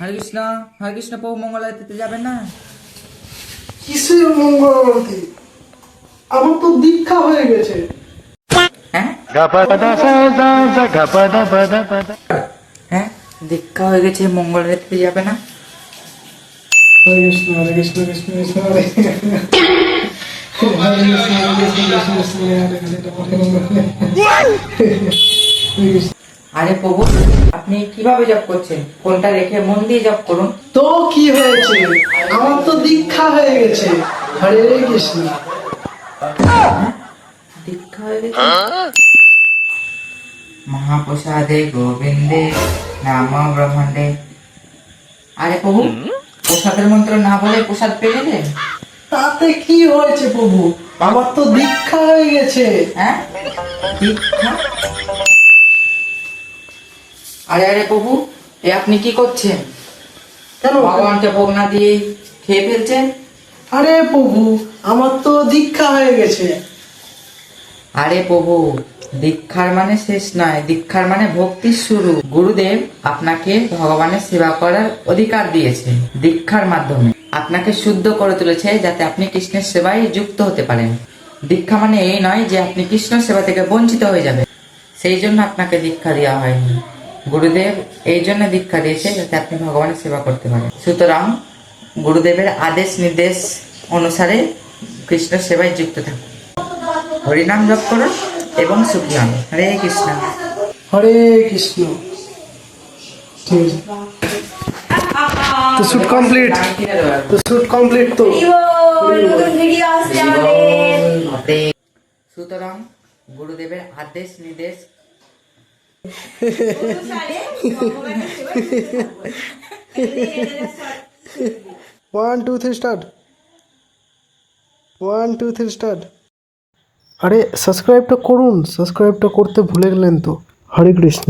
হরে কৃষ্ণ হরে কৃষ্ণ প্রভু মঙ্গলাতে যাবেন না? কিসের মঙ্গল আরতি আমার তো দীক্ষা হয়ে গেছে। হ্যাঁ. হ্যাঁ? দীক্ষা হয়ে গেছে মঙ্গলাতে যাবে না? হরে কৃষ্ণ হরে কৃষ্ণ কৃষ্ণ কৃষ্ণ হরে কৃষ্ণ। হরে কৃষ্ণ কৃষ্ণ হরে কৃষ্ণ। আরে প্রভু আপনি কীভাবে জপ করছেন? ফোনটা রেখে মন দিয়ে জপ করুন। তো কি হয়েছে? আমার তো দীক্ষা হয়ে গেছে। হরে কৃষ্ণ। দীক্ষা হয়ে গেছে? মহাপ্রসাদে গোবিন্দে নাম ব্রহ্মাণ্ডে আরে প্রভু প্রসাদের মন্ত্র না বলে প্রসাদ পেয়ে গেলেন তাতে কি হয়েছে প্রভু? আমার তো দীক্ষা হয়ে গেছে। হ্যাঁ? দীক্ষা? আরে আরে প্রভু এ আপনি কি করছেন? কেন? ভগবানকে ভোগ না দিয়ে খেয়ে ফেলছেন? আরে প্রভু আমার তো দীক্ষা হয়ে গেছে। আরে প্রভু দীক্ষার মানে শেষ নয় দীক্ষার মানে ভক্তির শুরু। গুরুদেব আপনাকে ভগবানের সেবা করার অধিকার দিয়েছে দীক্ষার মাধ্যমে। আপনাকে শুদ্ধ করে তুলেছে যাতে আপনি কৃষ্ণের সেবায় যুক্ত হতে পারেন। দীক্ষা মানে এই নয় যে আপনি কৃষ্ণ সেবা থেকে বঞ্চিত হয়ে যাবেন। সেই জন্য আপনাকে দীক্ষা দেওয়া হয়নি। গুরুদেব এই জন্য দীক্ষা দিয়েছে যাতে আপনি ভগবানের সেবা করতে পারেন। সুতরাং গুরুদেবের আদেশ নির্দেশ অনুসারে কৃষ্ণ সেবায় যুক্ত থাকুন। হরিনাম জপ করুন এবং সুখী হন। হরে কৃষ্ণ। হরে কৃষ্ণ। ঠিক আছে। তো শুট কমপ্লিট তো শুট কমপ্লিট তো। সুতরাং গুরুদেবের আদেশ নির্দেশ one two three start one two three start আরে সাবস্ক্রাইবটা করুন। সাবস্ক্রাইবটা করতে ভুলে গেলেন তো। হরে কৃষ্ণ।